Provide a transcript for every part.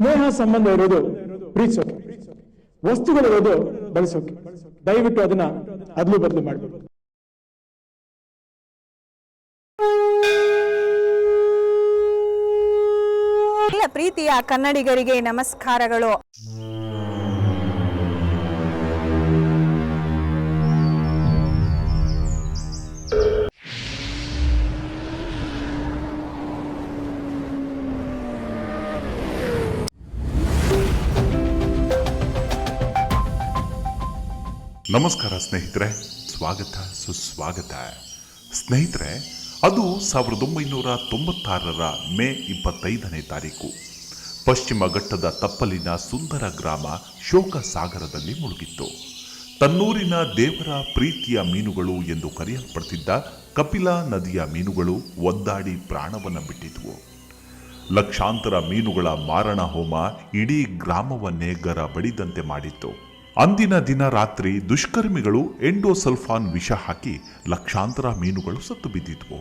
ಸ್ನೇಹ ಸಂಬಂಧ ಇರೋದು ಪ್ರೀತಿಸೋಕೆ ವಸ್ತುಗಳಿರೋದು ಬಳಸೋಕೆ ದಯವಿಟ್ಟು ಅದನ್ನ ಅದ್ಲು ಬದಲು ಮಾಡಬೇಕು. ಪ್ರೀತಿಯ ಕನ್ನಡಿಗರಿಗೆ ನಮಸ್ಕಾರಗಳು. ನಮಸ್ಕಾರ ಸ್ನೇಹಿತರೆ, ಸ್ವಾಗತ, ಸುಸ್ವಾಗತ. ಸ್ನೇಹಿತರೆ, ಅದು ಸಾವಿರದ ಒಂಬೈನೂರ ತೊಂಬತ್ತಾರರ ಮೇ ಇಪ್ಪತ್ತೈದನೇ ತಾರೀಕು. ಪಶ್ಚಿಮ ಘಟ್ಟದ ತಪ್ಪಲಿನ ಸುಂದರ ಗ್ರಾಮ ಶೋಕ ಸಾಗರದಲ್ಲಿ ಮುಳುಗಿತ್ತು. ತನ್ನೂರಿನ ದೇವರ ಪ್ರೀತಿಯ ಮೀನುಗಳು ಎಂದು ಕರೆಯಲ್ಪಡ್ತಿದ್ದ ಕಪಿಲಾ ನದಿಯ ಮೀನುಗಳು ಒದ್ದಾಡಿ ಪ್ರಾಣವನ್ನು ಬಿಟ್ಟಿದ್ವು. ಲಕ್ಷಾಂತರ ಮೀನುಗಳ ಮಾರಣ ಹೋಮ ಇಡೀ ಗ್ರಾಮವನ್ನೇ ಗರ ಬಡಿದಂತೆ ಮಾಡಿತ್ತು. ಅಂದಿನ ದಿನ ರಾತ್ರಿ ದುಷ್ಕರ್ಮಿಗಳು ಎಂಡೋಸಲ್ಫಾನ್ ವಿಷ ಹಾಕಿ ಲಕ್ಷಾಂತರ ಮೀನುಗಳು ಸತ್ತು ಬಿದ್ದಿದ್ವು.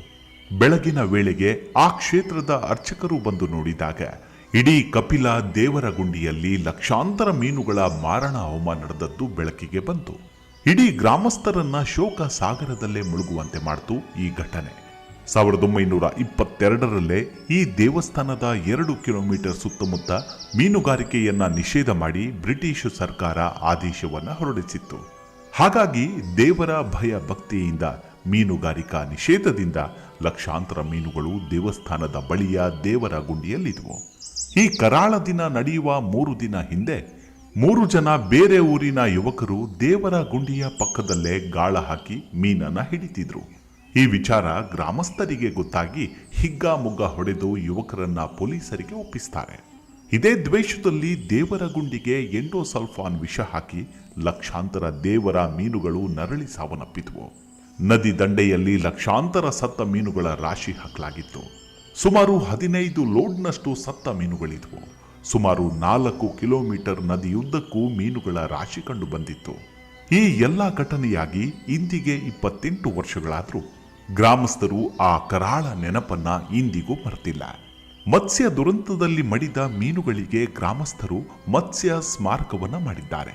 ಬೆಳಗಿನ ವೇಳೆಗೆ ಆ ಕ್ಷೇತ್ರದ ಅರ್ಚಕರು ಬಂದು ನೋಡಿದಾಗ ಇಡೀ ಕಪಿಲ ದೇವರ ಗುಂಡಿಯಲ್ಲಿ ಲಕ್ಷಾಂತರ ಮೀನುಗಳ ಮಾರಣ ಹೋಮ ನಡೆದದ್ದು ಬೆಳಕಿಗೆ ಬಂತು. ಇಡೀ ಗ್ರಾಮಸ್ಥರನ್ನ ಶೋಕ ಸಾಗರದಲ್ಲೇ ಮುಳುಗುವಂತೆ ಮಾಡಿತು ಈ ಘಟನೆ. ಸಾವಿರದ ಒಂಬೈನೂರ ಇಪ್ಪತ್ತೆರಡರಲ್ಲೇ ಈ ದೇವಸ್ಥಾನದ ಎರಡು ಕಿಲೋಮೀಟರ್ ಸುತ್ತಮುತ್ತ ಮೀನುಗಾರಿಕೆಯನ್ನ ನಿಷೇಧ ಮಾಡಿ ಬ್ರಿಟಿಷ್ ಸರ್ಕಾರ ಆದೇಶವನ್ನ ಹೊರಡಿಸಿತ್ತು. ಹಾಗಾಗಿ ದೇವರ ಭಯ ಭಕ್ತಿಯಿಂದ ಮೀನುಗಾರಿಕಾ ನಿಷೇಧದಿಂದ ಲಕ್ಷಾಂತರ ಮೀನುಗಳು ದೇವಸ್ಥಾನದ ಬಳಿಯ ದೇವರ ಗುಂಡಿಯಲ್ಲಿದ್ವು. ಈ ಕರಾಳ ದಿನ ನಡೆಯುವ ಮೂರು ದಿನ ಹಿಂದೆ ಮೂರು ಜನ ಬೇರೆ ಊರಿನ ಯುವಕರು ದೇವರ ಗುಂಡಿಯ ಪಕ್ಕದಲ್ಲೇ ಗಾಳ ಹಾಕಿ ಮೀನನ್ನು ಹಿಡಿತಿದ್ರು. ಈ ವಿಚಾರ ಗ್ರಾಮಸ್ಥರಿಗೆ ಗೊತ್ತಾಗಿ ಹಿಗ್ಗಾಮುಗ್ಗ ಹೊಡೆದು ಯುವಕರನ್ನ ಪೊಲೀಸರಿಗೆ ಒಪ್ಪಿಸ್ತಾರೆ. ಇದೇ ದ್ವೇಷದಲ್ಲಿ ದೇವರ ಗುಂಡಿಗೆ ಎಂಡೋಸಲ್ಫಾನ್ ವಿಷ ಹಾಕಿ ಲಕ್ಷಾಂತರ ದೇವರ ಮೀನುಗಳು ನರಳಿ ಸಾವನ್ನಪ್ಪಿದ್ವು. ನದಿ ದಂಡೆಯಲ್ಲಿ ಲಕ್ಷಾಂತರ ಸತ್ತ ಮೀನುಗಳ ರಾಶಿ ಹಾಕಲಾಗಿತ್ತು. ಸುಮಾರು ಹದಿನೈದು ಲೋಡ್ನಷ್ಟು ಸತ್ತ ಮೀನುಗಳಿದ್ವು. ಸುಮಾರು ನಾಲ್ಕು ಕಿಲೋಮೀಟರ್ ನದಿಯುದ್ದಕ್ಕೂ ಮೀನುಗಳ ರಾಶಿ ಕಂಡು ಬಂದಿತ್ತು ಈ ಎಲ್ಲ ಘಟನೆಯಾಗಿ ಇಂದಿಗೆ ಇಪ್ಪತ್ತೆಂಟು ವರ್ಷಗಳಾದರೂ. ಗ್ರಾಮಸ್ಥರು ಆ ಕರಾಳ ನೆನಪನ್ನ ಇಂದಿಗೂ ಮರೆತಿಲ್ಲ. ಮತ್ಸ್ಯ ದುರಂತದಲ್ಲಿ ಮಡಿದ ಮೀನುಗಳಿಗೆ ಗ್ರಾಮಸ್ಥರು ಮತ್ಸ್ಯ ಸ್ಮಾರಕವನ್ನು ಮಾಡಿದ್ದಾರೆ.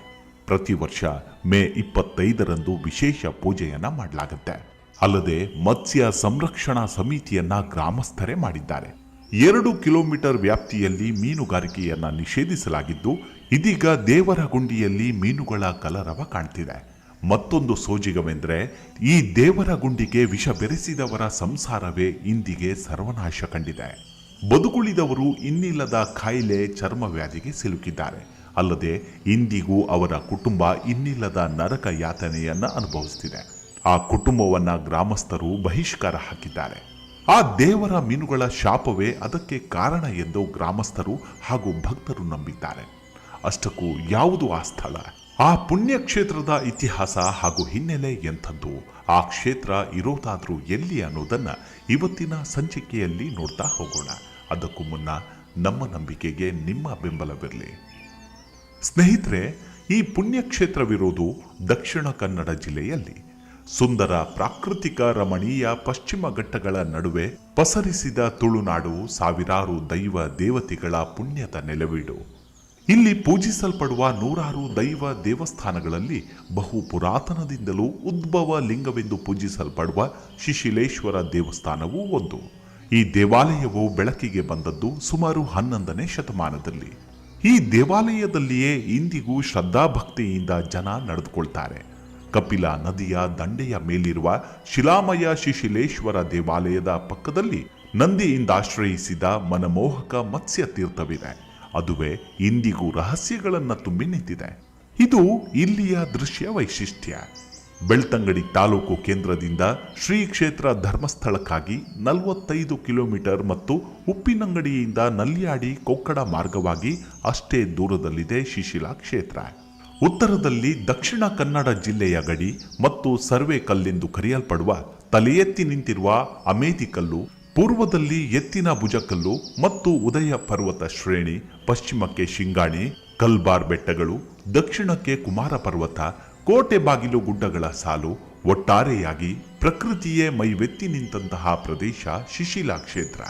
ಪ್ರತಿ ವರ್ಷ ಮೇ ಇಪ್ಪತ್ತೈದರಂದು ವಿಶೇಷ ಪೂಜೆಯನ್ನ ಮಾಡಲಾಗುತ್ತೆ. ಅಲ್ಲದೆ ಮತ್ಸ್ಯ ಸಂರಕ್ಷಣಾ ಸಮಿತಿಯನ್ನ ಗ್ರಾಮಸ್ಥರೇ ಮಾಡಿದ್ದಾರೆ. ಎರಡು ಕಿಲೋಮೀಟರ್ ವ್ಯಾಪ್ತಿಯಲ್ಲಿ ಮೀನುಗಾರಿಕೆಯನ್ನ ನಿಷೇಧಿಸಲಾಗಿದ್ದು, ಇದೀಗ ದೇವರ ಗುಂಡಿಯಲ್ಲಿ ಮೀನುಗಳ ಕಲರವ ಕಾಣ್ತಿದೆ. ಮತ್ತೊಂದು ಸೋಜಿಗವೆಂದರೆ, ಈ ದೇವರ ಗುಂಡಿಗೆ ವಿಷ ಬೆರೆಸಿದವರ ಸಂಸಾರವೇ ಇಂದಿಗೆ ಸರ್ವನಾಶ ಕಂಡಿದೆ. ಬದುಕುಳಿದವರು ಇನ್ನಿಲ್ಲದ ಕಾಯಿಲೆ ಚರ್ಮವ್ಯಾಧಿಗೆ ಸಿಲುಕಿದ್ದಾರೆ. ಅಲ್ಲದೆ ಇಂದಿಗೂ ಅವರ ಕುಟುಂಬ ಇನ್ನಿಲ್ಲದ ನರಕ ಯಾತನೆಯನ್ನು ಅನುಭವಿಸುತ್ತಿದೆ ಆ ಕುಟುಂಬವನ್ನು ಗ್ರಾಮಸ್ಥರು ಬಹಿಷ್ಕಾರ ಹಾಕಿದ್ದಾರೆ. ಆ ದೇವರ ಮೀನುಗಳ ಶಾಪವೇ ಅದಕ್ಕೆ ಕಾರಣ ಎಂದು ಗ್ರಾಮಸ್ಥರು ಹಾಗೂ ಭಕ್ತರು ನಂಬಿದ್ದಾರೆ. ಅಷ್ಟಕ್ಕೂ ಯಾವುದು ಆ ಸ್ಥಳ? ಆ ಪುಣ್ಯ ಕ್ಷೇತ್ರದ ಇತಿಹಾಸ ಹಾಗೂ ಹಿನ್ನೆಲೆ ಎಂಥದ್ದು? ಆ ಕ್ಷೇತ್ರ ಇರೋದಾದರೂ ಎಲ್ಲಿ ಅನ್ನೋದನ್ನ ಇವತ್ತಿನ ಸಂಚಿಕೆಯಲ್ಲಿ ನೋಡ್ತಾ ಹೋಗೋಣ. ಅದಕ್ಕೂ ಮುನ್ನ ನಮ್ಮ ನಂಬಿಕೆಗೆ ನಿಮ್ಮ ಬೆಂಬಲವಿರಲಿ. ಸ್ನೇಹಿತರೆ, ಈ ಪುಣ್ಯಕ್ಷೇತ್ರವಿರೋದು ದಕ್ಷಿಣ ಕನ್ನಡ ಜಿಲ್ಲೆಯಲ್ಲಿ. ಸುಂದರ ಪ್ರಾಕೃತಿಕ ರಮಣೀಯ ಪಶ್ಚಿಮ ಘಟ್ಟಗಳ ನಡುವೆ ಪಸರಿಸಿದ ತುಳುನಾಡು ಸಾವಿರಾರು ದೈವ ದೇವತೆಗಳ ಪುಣ್ಯದ ನೆಲವೀಡು. ಇಲ್ಲಿ ಪೂಜಿಸಲ್ಪಡುವ ನೂರಾರು ದೈವ ದೇವಸ್ಥಾನಗಳಲ್ಲಿ ಬಹು ಪುರಾತನದಿಂದಲೂ ಉದ್ಭವ ಲಿಂಗವೆಂದು ಪೂಜಿಸಲ್ಪಡುವ ಶಿಶಿಲೇಶ್ವರ ದೇವಸ್ಥಾನವೂ ಒಂದು. ಈ ದೇವಾಲಯವು ಬೆಳಕಿಗೆ ಬಂದದ್ದು ಸುಮಾರು ಹನ್ನೊಂದನೇ ಶತಮಾನದಲ್ಲಿ. ಈ ದೇವಾಲಯದಲ್ಲಿಯೇ ಇಂದಿಗೂ ಶ್ರದ್ಧಾಭಕ್ತಿಯಿಂದ ಜನ ನಡೆದುಕೊಳ್ತಾರೆ. ಕಪಿಲ ನದಿಯ ದಂಡೆಯ ಮೇಲಿರುವ ಶಿಲಾಮಯ ಶಿಶಿಲೇಶ್ವರ ದೇವಾಲಯದ ಪಕ್ಕದಲ್ಲಿ ನಂದಿಯಿಂದ ಆಶ್ರಯಿಸಿದ ಮನಮೋಹಕ ಮತ್ಸ್ಯ ತೀರ್ಥವಿದೆ ಅದುವೇ ಇಂದಿಗೂ ರಹಸ್ಯಗಳನ್ನು ತುಂಬಿ ನಿಂತಿದೆ. ಇದು ಇಲ್ಲಿಯ ದೃಶ್ಯ ವೈಶಿಷ್ಟ್ಯ. ಬೆಳ್ತಂಗಡಿ ತಾಲೂಕು ಕೇಂದ್ರದಿಂದ ಶ್ರೀ ಕ್ಷೇತ್ರ ಧರ್ಮಸ್ಥಳಕ್ಕಾಗಿ ನಲವತ್ತೈದು ಕಿಲೋಮೀಟರ್ ಮತ್ತು ಉಪ್ಪಿನಂಗಡಿಯಿಂದ ನಲ್ಯಾಡಿ ಕೊಕ್ಕಡ ಮಾರ್ಗವಾಗಿ ಅಷ್ಟೇ ದೂರದಲ್ಲಿದೆ ಶಿಶಿಲಾ ಕ್ಷೇತ್ರ. ಉತ್ತರದಲ್ಲಿ ದಕ್ಷಿಣ ಕನ್ನಡ ಜಿಲ್ಲೆಯ ಗಡಿ ಮತ್ತು ಸರ್ವೆ ಕಲ್ಲೆಂದು ಕರೆಯಲ್ಪಡುವ ತಲೆ ಎತ್ತಿ ನಿಂತಿರುವ ಅಮೇತಿ ಕಲ್ಲು ಪೂರ್ವದಲ್ಲಿ ಎತ್ತಿನ ಭುಜಕಲ್ಲು ಮತ್ತು ಉದಯ ಪರ್ವತ ಶ್ರೇಣಿ, ಪಶ್ಚಿಮಕ್ಕೆ ಶಿಂಗಾಣಿ, ಕಲ್ಬಾರ್ ಬೆಟ್ಟಗಳು, ದಕ್ಷಿಣಕ್ಕೆ ಕುಮಾರ ಪರ್ವತ, ಕೋಟೆ ಬಾಗಿಲು ಗುಡ್ಡಗಳ ಸಾಲು, ಒಟ್ಟಾರೆಯಾಗಿ ಪ್ರಕೃತಿಯೇ ಮೈವೆತ್ತಿ ನಿಂತಹ ಪ್ರದೇಶ ಶಿಶಿಲಾ ಕ್ಷೇತ್ರ.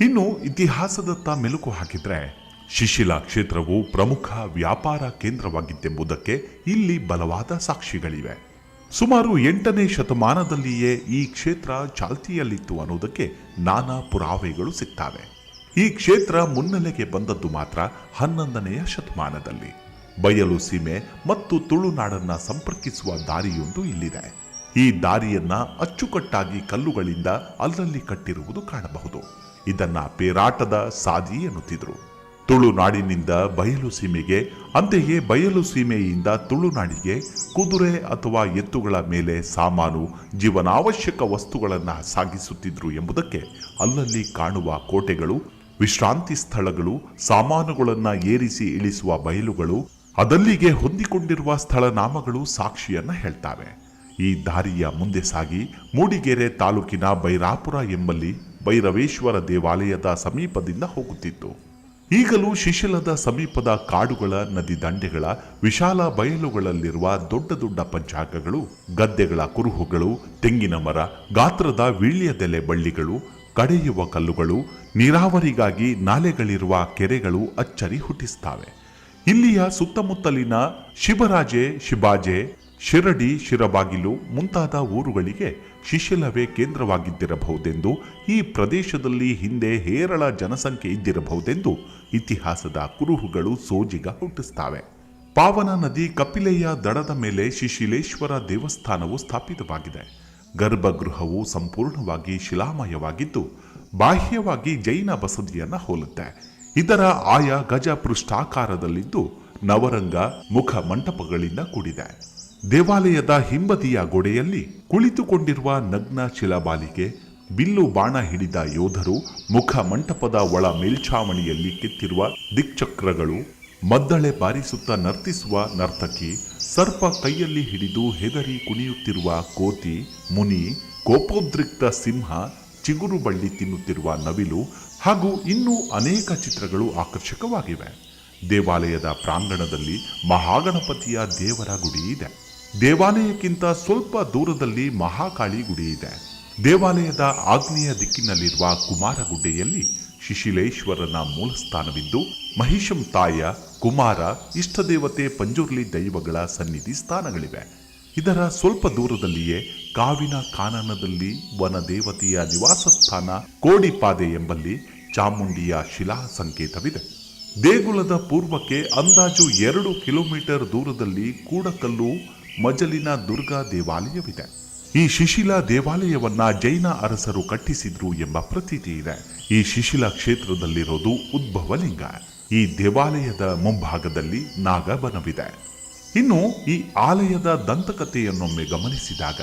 ಇನ್ನು ಇತಿಹಾಸದತ್ತ ಮೆಲುಕು ಹಾಕಿದ್ರೆ ಶಿಶಿಲಾ ಕ್ಷೇತ್ರವು ಪ್ರಮುಖ ವ್ಯಾಪಾರ ಕೇಂದ್ರವಾಗಿತ್ತೆಂಬುದಕ್ಕೆ ಇಲ್ಲಿ ಬಲವಾದ ಸಾಕ್ಷಿಗಳಿವೆ. ಸುಮಾರು ಎಂಟನೇ ಶತಮಾನದಲ್ಲಿಯೇ ಈ ಕ್ಷೇತ್ರ ಚಾಲ್ತಿಯಲ್ಲಿತ್ತು ಅನ್ನೋದಕ್ಕೆ ನಾನಾ ಪುರಾವೆಗಳು ಸಿಗ್ತವೆ. ಈ ಕ್ಷೇತ್ರ ಮುನ್ನೆಲೆಗೆ ಬಂದದ್ದು ಮಾತ್ರ ಹನ್ನೊಂದನೆಯ ಶತಮಾನದಲ್ಲಿ. ಬಯಲು ಸೀಮೆ ಮತ್ತು ತುಳುನಾಡನ್ನ ಸಂಪರ್ಕಿಸುವ ದಾರಿಯೊಂದು ಇಲ್ಲಿದೆ. ಈ ದಾರಿಯನ್ನ ಅಚ್ಚುಕಟ್ಟಾಗಿ ಕಲ್ಲುಗಳಿಂದ ಅಲ್ಲಲ್ಲಿ ಕಟ್ಟಿರುವುದು ಕಾಣಬಹುದು. ಇದನ್ನ ಪೇರಾಟದ ಸಾದಿ ಎನ್ನುತ್ತಿದ್ರು. ತುಳುನಾಡಿನಿಂದ ಬಯಲು ಸೀಮೆಗೆ, ಅಂತೆಯೇ ಬಯಲು ಸೀಮೆಯಿಂದ ತುಳುನಾಡಿಗೆ ಕುದುರೆ ಅಥವಾ ಎತ್ತುಗಳ ಮೇಲೆ ಸಾಮಾನು, ಜೀವನಾವಶ್ಯಕ ವಸ್ತುಗಳನ್ನು ಸಾಗಿಸುತ್ತಿದ್ರು ಎಂಬುದಕ್ಕೆ ಅಲ್ಲಲ್ಲಿ ಕಾಣುವ ಕೋಟೆಗಳು, ವಿಶ್ರಾಂತಿ ಸ್ಥಳಗಳು, ಸಾಮಾನುಗಳನ್ನು ಏರಿಸಿ ಇಳಿಸುವ ಬಯಲುಗಳು, ಅದಲ್ಲಿಗೆ ಹೊಂದಿಕೊಂಡಿರುವ ಸ್ಥಳನಾಮಗಳು ಸಾಕ್ಷಿಯನ್ನ ಹೇಳ್ತವೆ. ಈ ದಾರಿಯ ಮುಂದೆ ಸಾಗಿ ಮೂಡಿಗೆರೆ ತಾಲೂಕಿನ ಬೈರಾಪುರ ಎಂಬಲ್ಲಿ ಭೈರವೇಶ್ವರ ದೇವಾಲಯದ ಸಮೀಪದಿಂದ ಹೋಗುತ್ತಿತ್ತು. ಈಗಲೂ ಶಿಶಿಲದ ಸಮೀಪದ ಕಾಡುಗಳ ನದಿ ದಂಡೆಗಳ ವಿಶಾಲ ಬಯಲುಗಳಲ್ಲಿರುವ ದೊಡ್ಡ ದೊಡ್ಡ ಪಂಚಾಂಗಗಳು, ಗದ್ದೆಗಳ ಕುರುಹುಗಳು, ತೆಂಗಿನ ಮರ, ಗಾತ್ರದ ವೀಳ್ಯದೆಲೆ ಬಳ್ಳಿಗಳು, ಕಡೆಯುವ ಕಲ್ಲುಗಳು, ನೀರಾವರಿಗಾಗಿ ನಾಲೆಗಳಿರುವ ಕೆರೆಗಳು ಅಚ್ಚರಿ ಹುಟ್ಟಿಸುತ್ತವೆ. ಇಲ್ಲಿಯ ಸುತ್ತಮುತ್ತಲಿನ ಶಿವರಾಜೆ ಶಿಬಾಜೆ ಶಿರಡಿ, ಶಿರಬಾಗಿಲು ಮುಂತಾದ ಊರುಗಳಿಗೆ ಶಿಶಿಲವೇ ಕೇಂದ್ರವಾಗಿದ್ದಿರಬಹುದೆಂದು, ಈ ಪ್ರದೇಶದಲ್ಲಿ ಹಿಂದೆ ಹೇರಳ ಜನಸಂಖ್ಯೆ ಇದ್ದಿರಬಹುದೆಂದು ಇತಿಹಾಸದ ಕುರುಹುಗಳು ಸೋಜಿಗ ಹುಟ್ಟಿಸ್ತವೆ. ಪಾವನ ನದಿ ಕಪಿಲೆಯ ದಡದ ಮೇಲೆ ಶಿಶಿಲೇಶ್ವರ ದೇವಸ್ಥಾನವು ಸ್ಥಾಪಿತವಾಗಿದೆ. ಗರ್ಭಗೃಹವು ಸಂಪೂರ್ಣವಾಗಿ ಶಿಲಾಮಯವಾಗಿದ್ದು, ಬಾಹ್ಯವಾಗಿ ಜೈನ ಬಸದಿಯನ್ನು ಹೋಲುತ್ತೆ. ಇದರ ಆಯ ಗಜ ಪೃಷ್ಠಾಕಾರದಲ್ಲಿದ್ದು ನವರಂಗ ಮುಖ ಮಂಟಪಗಳಿಂದ ಕೂಡಿದೆ. ದೇವಾಲಯದ ಹಿಂಬದಿಯ ಗೋಡೆಯಲ್ಲಿ ಕುಳಿತುಕೊಂಡಿರುವ ನಗ್ನ ಶಿಲಾಬಾಲಿಕೆ, ಬಿಲ್ಲು ಬಾಣ ಹಿಡಿದ ಯೋಧರು, ಮುಖ ಮಂಟಪದ ಒಳ ಮೇಲ್ಛಾವಣಿಯಲ್ಲಿ ಕೆತ್ತಿರುವ ದಿಕ್ಚಕ್ರಗಳು, ಮದ್ದಳೆ ಬಾರಿಸುತ್ತಾ ನರ್ತಿಸುವ ನರ್ತಕಿ, ಸರ್ಪ ಕೈಯಲ್ಲಿ ಹಿಡಿದು ಹೆದರಿ ಕುಣಿಯುತ್ತಿರುವ ಕೋತಿ, ಮುನಿ, ಕೋಪೋದ್ರಿಕ್ತ ಸಿಂಹ, ಚಿಗುರು ಬಳ್ಳಿ ತಿನ್ನುತ್ತಿರುವ ನವಿಲು ಹಾಗೂ ಇನ್ನೂ ಅನೇಕ ಚಿತ್ರಗಳು ಆಕರ್ಷಕವಾಗಿವೆ. ದೇವಾಲಯದ ಪ್ರಾಂಗಣದಲ್ಲಿ ಮಹಾಗಣಪತಿಯ ದೇವರ ಗುಡಿ ಇದೆ. ದೇವಾಲಯಕ್ಕಿಂತ ಸ್ವಲ್ಪ ದೂರದಲ್ಲಿ ಮಹಾಕಾಳಿ ಗುಡಿ ಇದೆ ದೇವಾಲಯದ ಆಗ್ನೇಯ ದಿಕ್ಕಿನಲ್ಲಿರುವ ಕುಮಾರಗುಡ್ಡೆಯಲ್ಲಿ ಶಿಶಿಲೇಶ್ವರನ ಮೂಲಸ್ಥಾನವಿದ್ದು, ಮಹಿಷಂ ತಾಯ, ಕುಮಾರ, ಇಷ್ಟದೇವತೆ ಪಂಜುರ್ಲಿ ದೈವಗಳ ಸನ್ನಿಧಿ ಸ್ಥಾನಗಳಿವೆ. ಇದರ ಸ್ವಲ್ಪ ದೂರದಲ್ಲಿಯೇ ಕಾವಿನ ಕಾನನದಲ್ಲಿ ವನದೇವತೆಯ ನಿವಾಸ ಸ್ಥಾನ ಕೋಡಿಪಾದೆ ಎಂಬಲ್ಲಿ ಚಾಮುಂಡಿಯ ಶಿಲಾ ಸಂಕೇತವಿದೆ ದೇಗುಲದ ಪೂರ್ವಕ್ಕೆ ಅಂದಾಜು ಎರಡು ಕಿಲೋಮೀಟರ್ ದೂರದಲ್ಲಿ ಕೂಡಕಲ್ಲು ಮಜಲಿನ ದುರ್ಗಾ ದೇವಾಲಯವಿದೆ. ಈ ಶಿಶಿಲ ದೇವಾಲಯವನ್ನ ಜೈನ ಅರಸರು ಕಟ್ಟಿಸಿದ್ರು ಎಂಬ ಪ್ರತೀತಿ ಇದೆ. ಈ ಶಿಶಿಲ ಕ್ಷೇತ್ರದಲ್ಲಿರೋದು ಉದ್ಭವಲಿಂಗ. ಈ ದೇವಾಲಯದ ಮುಂಭಾಗದಲ್ಲಿ ನಾಗಬನವಿದೆ. ಇನ್ನು ಈ ಆಲಯದ ದಂತಕಥೆಯನ್ನೊಮ್ಮೆ ಗಮನಿಸಿದಾಗ,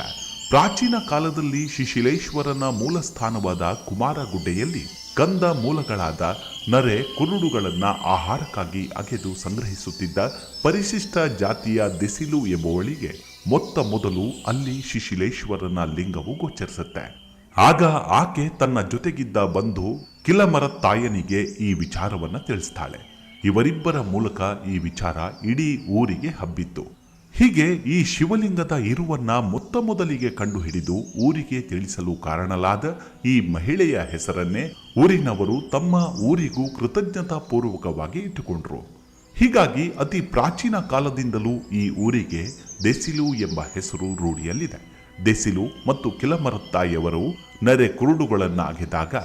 ಪ್ರಾಚೀನ ಕಾಲದಲ್ಲಿ ಶಿಶಿಲೇಶ್ವರನ ಮೂಲ ಸ್ಥಾನವಾದ ಕುಮಾರಗುಡ್ಡೆಯಲ್ಲಿ ಕಂದ ಮೂಲಗಳಾದ ನರೆ ಕುರುಡುಗಳನ್ನು ಆಹಾರಕ್ಕಾಗಿ ಅಗೆದು ಸಂಗ್ರಹಿಸುತ್ತಿದ್ದ ಪರಿಶಿಷ್ಟ ಜಾತಿಯ ದೆಸಿಲು ಎಂಬುವಳಿಗೆ ಮೊತ್ತ ಮೊದಲು ಅಲ್ಲಿ ಶಿಶಿಲೇಶ್ವರನ ಲಿಂಗವು ಗೋಚರಿಸುತ್ತೆ. ಆಗ ಆಕೆ ತನ್ನ ಜೊತೆಗಿದ್ದ ಬಂಧು ಕಿಲಮರ ತಾಯನಿಗೆ ಈ ವಿಚಾರವನ್ನು ತಿಳಿಸ್ತಾಳೆ. ಇವರಿಬ್ಬರ ಮೂಲಕ ಈ ವಿಚಾರ ಇಡೀ ಊರಿಗೆ ಹಬ್ಬಿತ್ತು. ಹೀಗೆ ಈ ಶಿವಲಿಂಗದ ಇರುವನ್ನ ಮೊತ್ತ ಮೊದಲಿಗೆ ಕಂಡುಹಿಡಿದು ಊರಿಗೆ ತಿಳಿಸಲು ಕಾರಣಲಾದ ಈ ಮಹಿಳೆಯ ಹೆಸರನ್ನೇ ಊರಿನವರು ತಮ್ಮ ಊರಿಗೂ ಕೃತಜ್ಞತಾ ಪೂರ್ವಕವಾಗಿ ಇಟ್ಟುಕೊಂಡ್ರು. ಹೀಗಾಗಿ ಅತಿ ಪ್ರಾಚೀನ ಕಾಲದಿಂದಲೂ ಈ ಊರಿಗೆ ದೆಸಿಲು ಎಂಬ ಹೆಸರು ರೂಢಿಯಲ್ಲಿದೆ. ದೆಸಿಲು ಮತ್ತು ಕಿಲಮರತ್ತಾಯವರು ನರೆ ಕುರುಡುಗಳನ್ನು ಅಗೆದಾಗ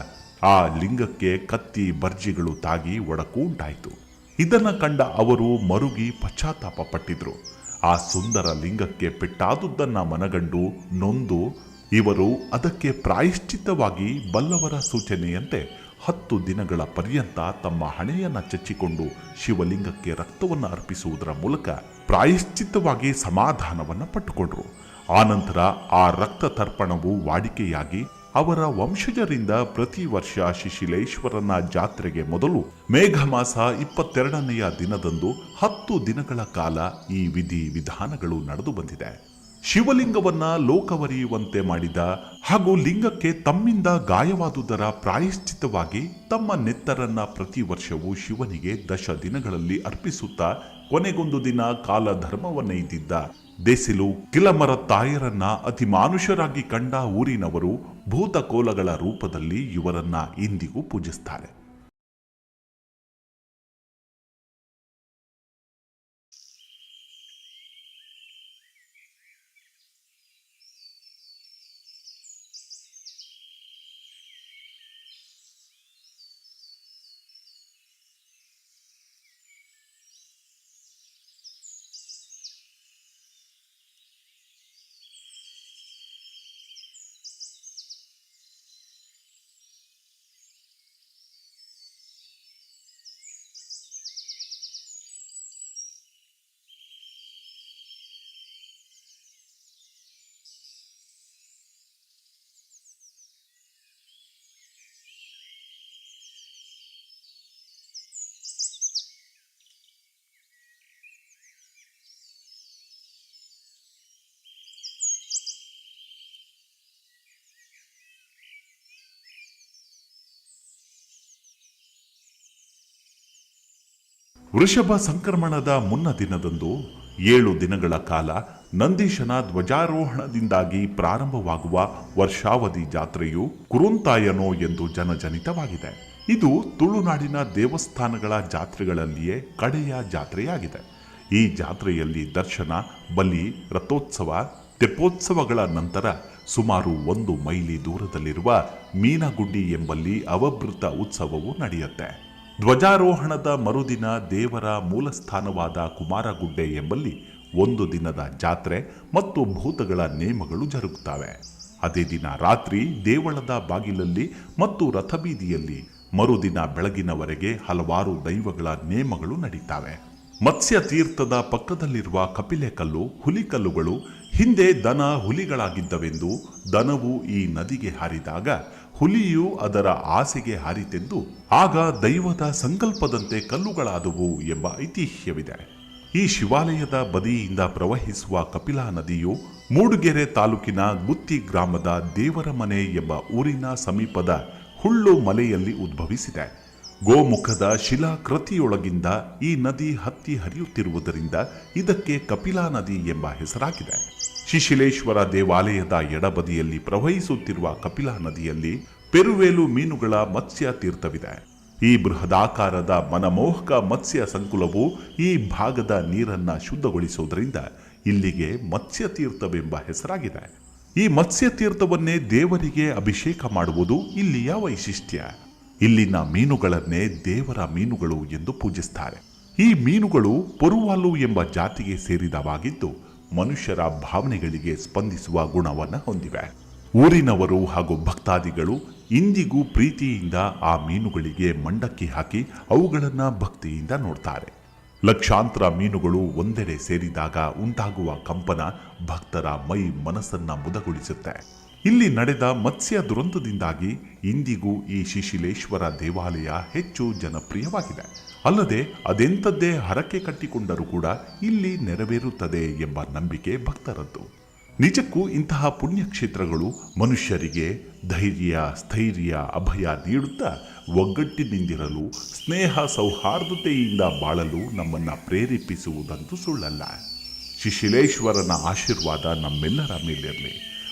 ಆ ಲಿಂಗಕ್ಕೆ ಕತ್ತಿ ಬರ್ಜಿಗಳು ತಾಗಿ ಒಡಕು ಉಂಟಾಯಿತು. ಇದನ್ನು ಕಂಡ ಅವರು ಮರುಗಿ ಪಶ್ಚಾತ್ತಾಪ ಪಟ್ಟಿದ್ರು ಆ ಸುಂದರ ಲಿಂಗಕ್ಕೆ ಪೆಟ್ಟಾದುದನ್ನ ಮನಗಂಡು ನೊಂದು ಇವರು ಅದಕ್ಕೆ ಪ್ರಾಯಶ್ಚಿತ್ತವಾಗಿ ಬಲ್ಲವರ ಸೂಚನೆಯಂತೆ ಹತ್ತು ದಿನಗಳ ಪರ್ಯಂತ ತಮ್ಮ ಹಣೆಯನ್ನ ಚಚ್ಚಿಕೊಂಡು ಶಿವಲಿಂಗಕ್ಕೆ ರಕ್ತವನ್ನು ಅರ್ಪಿಸುವುದರ ಮೂಲಕ ಪ್ರಾಯಶ್ಚಿತ್ತವಾಗಿ ಸಮಾಧಾನವನ್ನು ಪಟ್ಟುಕೊಂಡ್ರು. ಆನಂತರ ಆ ರಕ್ತ ತರ್ಪಣವು ವಾಡಿಕೆಯಾಗಿ ಅವರ ವಂಶಜರಿಂದ ಪ್ರತಿ ವರ್ಷ ಶಿಶಿಲೇಶ್ವರನ ಜಾತ್ರೆಗೆ ಮೊದಲು ಮೇಘ ಮಾಸ ಇಪ್ಪತ್ತೆರಡನೆಯ ದಿನದಂದು ಹತ್ತು ದಿನಗಳ ಕಾಲ ಈ ವಿಧಿ ವಿಧಾನಗಳು ನಡೆದು ಬಂದಿದೆ. ಶಿವಲಿಂಗವನ್ನ ಲೋಕವರಿಯುವಂತೆ ಮಾಡಿದ ಹಾಗೂ ಲಿಂಗಕ್ಕೆ ತಮ್ಮಿಂದ ಗಾಯವಾದುದರ ಪ್ರಾಯಶ್ಚಿತವಾಗಿ ತಮ್ಮ ನೆತ್ತರನ್ನ ಪ್ರತಿ ವರ್ಷವೂ ಶಿವನಿಗೆ ದಶ ದಿನಗಳಲ್ಲಿ ಅರ್ಪಿಸುತ್ತಾ ಕೊನೆಗೊಂದು ದಿನ ಕಾಲ ಧರ್ಮವನ್ನೈದಿದ್ದ ದೇಸಿಲು ಕಿಲಮರ ತಾಯರನ್ನ ಅತಿ ಮಾನುಷರಾಗಿ ಕಂಡ ಊರಿನವರು ಭೂತಕೋಲಗಳ ರೂಪದಲ್ಲಿ ಇವರನ್ನ ಇಂದಿಗೂ ಪೂಜಿಸ್ತಾರೆ. ವೃಷಭ ಸಂಕ್ರಮಣದ ಮುನ್ನ ದಿನದಂದು ಏಳು ದಿನಗಳ ಕಾಲ ನಂದೀಶನ ಧ್ವಜಾರೋಹಣದಿಂದಾಗಿ ಪ್ರಾರಂಭವಾಗುವ ವರ್ಷಾವಧಿ ಜಾತ್ರೆಯು ಕುರುಂತಾಯನೋ ಎಂದು ಜನಜನಿತವಾಗಿದೆ. ಇದು ತುಳುನಾಡಿನ ದೇವಸ್ಥಾನಗಳ ಜಾತ್ರೆಗಳಲ್ಲಿಯೇ ಕಡೆಯ ಜಾತ್ರೆಯಾಗಿದೆ. ಈ ಜಾತ್ರೆಯಲ್ಲಿ ದರ್ಶನ, ಬಲಿ, ರಥೋತ್ಸವ, ತೆಪ್ಪೋತ್ಸವಗಳ ನಂತರ ಸುಮಾರು ಒಂದು ಮೈಲಿ ದೂರದಲ್ಲಿರುವ ಮೀನಗುಡ್ಡಿ ಎಂಬಲ್ಲಿ ಅವಭೃತ ಉತ್ಸವವು ನಡೆಯುತ್ತೆ. ಧ್ವಜಾರೋಹಣದ ಮರುದಿನ ದೇವರ ಮೂಲಸ್ಥಾನವಾದ ಕುಮಾರಗುಡ್ಡೆ ಎಂಬಲ್ಲಿ ಒಂದು ದಿನದ ಜಾತ್ರೆ ಮತ್ತು ಭೂತಗಳ ನೇಮಗಳು ಜರುಗುತ್ತವೆ. ಅದೇ ದಿನ ರಾತ್ರಿ ದೇವಳದ ಬಾಗಿಲಲ್ಲಿ ಮತ್ತು ರಥಬೀದಿಯಲ್ಲಿ ಮರುದಿನ ಬೆಳಗಿನವರೆಗೆ ಹಲವಾರು ದೈವಗಳ ನೇಮಗಳು ನಡೀತಾವೆ. ಮತ್ಸ್ಯ ತೀರ್ಥದ ಪಕ್ಕದಲ್ಲಿರುವ ಕಪಿಲೆಕಲ್ಲು, ಹುಲಿಕಲ್ಲುಗಳು ಹಿಂದೆ ದನ ಹುಲಿಗಳಾಗಿದ್ದವೆಂದು ದನವು ಈ ನದಿಗೆ ಹಾರಿದಾಗ ಹುಲಿಯು ಅದರ ಆಸೆಗೆ ಹಾರಿತೆಂದು ಆಗ ದೈವದ ಸಂಕಲ್ಪದಂತೆ ಕಲ್ಲುಗಳಾದವು ಎಂಬ ಐತಿಹ್ಯವಿದೆ. ಈ ಶಿವಾಲಯದ ಬದಿಯಿಂದ ಪ್ರವಹಿಸುವ ಕಪಿಲಾ ನದಿಯು ಮೂಡುಗೆರೆ ತಾಲೂಕಿನ ಗುತ್ತಿ ಗ್ರಾಮದ ದೇವರಮನೆ ಎಂಬ ಊರಿನ ಸಮೀಪದ ಹುಳ್ಳು ಮಲೆಯಲ್ಲಿ ಉದ್ಭವಿಸಿದೆ. ಗೋಮುಖದ ಶಿಲಾಕೃತಿಯೊಳಗಿಂದ ಈ ನದಿ ಹತ್ತಿ ಹರಿಯುತ್ತಿರುವುದರಿಂದ ಇದಕ್ಕೆ ಕಪಿಲಾ ನದಿ ಎಂಬ ಹೆಸರಾಗಿದೆ. ಶಿಶಿಲೇಶ್ವರ ದೇವಾಲಯದ ಎಡಬದಿಯಲ್ಲಿ ಪ್ರವಹಿಸುತ್ತಿರುವ ಕಪಿಲಾ ನದಿಯಲ್ಲಿ ಪೆರುವೇಲು ಮೀನುಗಳ ಮತ್ಸ್ಯ ತೀರ್ಥವಿದೆ. ಈ ಬೃಹದಾಕಾರದ ಮನಮೋಹಕ ಮತ್ಸ್ಯ ಸಂಕುಲವು ಈ ಭಾಗದ ನೀರನ್ನ ಶುದ್ಧಗೊಳಿಸುವುದರಿಂದ ಇಲ್ಲಿಗೆ ಮತ್ಸ್ಯತೀರ್ಥವೆಂಬ ಹೆಸರಾಗಿದೆ. ಈ ಮತ್ಸ್ಯತೀರ್ಥವನ್ನೇ ದೇವರಿಗೆ ಅಭಿಷೇಕ ಮಾಡುವುದು ಇಲ್ಲಿಯ ವೈಶಿಷ್ಟ್ಯ. ಇಲ್ಲಿನ ಮೀನುಗಳನ್ನೇ ದೇವರ ಮೀನುಗಳು ಎಂದು ಪೂಜಿಸ್ತಾರೆ. ಈ ಮೀನುಗಳು ಪೊರುವಾಲು ಎಂಬ ಜಾತಿಗೆ ಸೇರಿದವಾಗಿದ್ದು ಮನುಷ್ಯರ ಭಾವನೆಗಳಿಗೆ ಸ್ಪಂದಿಸುವ ಗುಣವನ್ನು ಹೊಂದಿವೆ. ಊರಿನವರು ಹಾಗೂ ಭಕ್ತಾದಿಗಳು ಇಂದಿಗೂ ಪ್ರೀತಿಯಿಂದ ಆ ಮೀನುಗಳಿಗೆ ಮಂಡಕ್ಕಿ ಹಾಕಿ ಅವುಗಳನ್ನು ಭಕ್ತಿಯಿಂದ ನೋಡ್ತಾರೆ. ಲಕ್ಷಾಂತರ ಮೀನುಗಳು ಒಂದೆಡೆ ಸೇರಿದಾಗ ಉಂಟಾಗುವ ಕಂಪನ ಭಕ್ತರ ಮೈ ಮನಸ್ಸನ್ನ ಮುದಗೊಳಿಸುತ್ತೆ. ಇಲ್ಲಿ ನಡೆದ ಮತ್ಸ್ಯ ದುರಂತದಿಂದಾಗಿ ಇಂದಿಗೂ ಈ ಶಿಶಿಲೇಶ್ವರ ದೇವಾಲಯ ಹೆಚ್ಚು ಜನಪ್ರಿಯವಾಗಿದೆ. ಅಲ್ಲದೆ ಅದೆಂಥದ್ದೇ ಹರಕೆ ಕಟ್ಟಿಕೊಂಡರೂ ಕೂಡ ಇಲ್ಲಿ ನೆರವೇರುತ್ತದೆ ಎಂಬ ನಂಬಿಕೆ ಭಕ್ತರದ್ದು. ನಿಜಕ್ಕೂ ಇಂತಹ ಪುಣ್ಯಕ್ಷೇತ್ರಗಳು ಮನುಷ್ಯರಿಗೆ ಧೈರ್ಯ, ಸ್ಥೈರ್ಯ, ಅಭಯ ನೀಡುತ್ತಾ ಒಗ್ಗಟ್ಟಿನಿಂದಿರಲು, ಸ್ನೇಹ ಸೌಹಾರ್ದತೆಯಿಂದ ಬಾಳಲು ನಮ್ಮನ್ನು ಪ್ರೇರೇಪಿಸುವುದಂತೂ ಸುಳ್ಳಲ್ಲ. ಶಿಶಿಲೇಶ್ವರನ ಆಶೀರ್ವಾದ ನಮ್ಮೆಲ್ಲರ ಮೇಲಿರಲಿ.